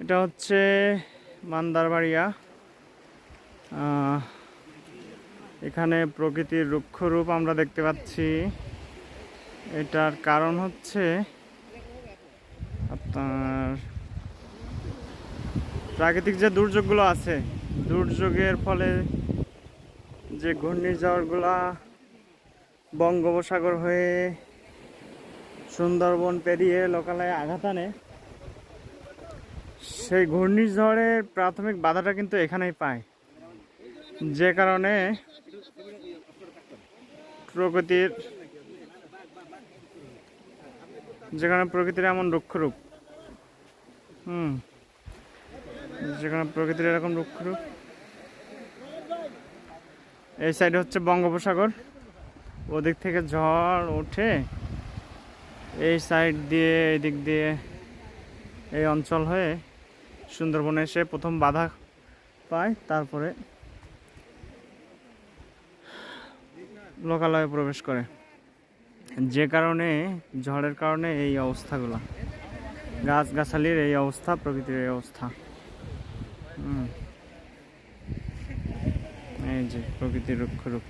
এটা হচ্ছে মান্দারবাড়িয়া। এখানে প্রকৃতির রুক্ষরূপ আমরা দেখতে পাচ্ছি। এটার কারণ হচ্ছে আপনার প্রাকৃতিক যে দুর্যোগগুলো আছে, দুর্যোগের ফলে যে ঘূর্ণিঝড়গুলা বঙ্গোপসাগর হয়ে সুন্দরবন পেরিয়ে লোকালয়ে আঘাত আনে সেই ঘূর্ণিঝড়ের প্রাথমিক বাধাটা কিন্তু এখানেই পায়। যে কারণে প্রকৃতির যেখানে প্রকৃতির এমন রুক্ষরূপ। হুম। যেখানে প্রকৃতির এরকম রুক্ষরূপ। এই সাইডে হচ্ছে বঙ্গোপসাগর। ওদিক থেকে ঝড় ওঠে। এই সাইড দিয়ে এদিক দিয়ে এই অঞ্চল হয়ে সুন্দরবনে এসে প্রথম বাধা পায়, তারপরে লোকালয়ে প্রবেশ করে। যে কারণে, ঝড়ের কারণে এই অবস্থাগুলো, গাছগাছালির এই অবস্থা, প্রকৃতির এই অবস্থা। এই যে প্রকৃতির রুক্ষরূপ।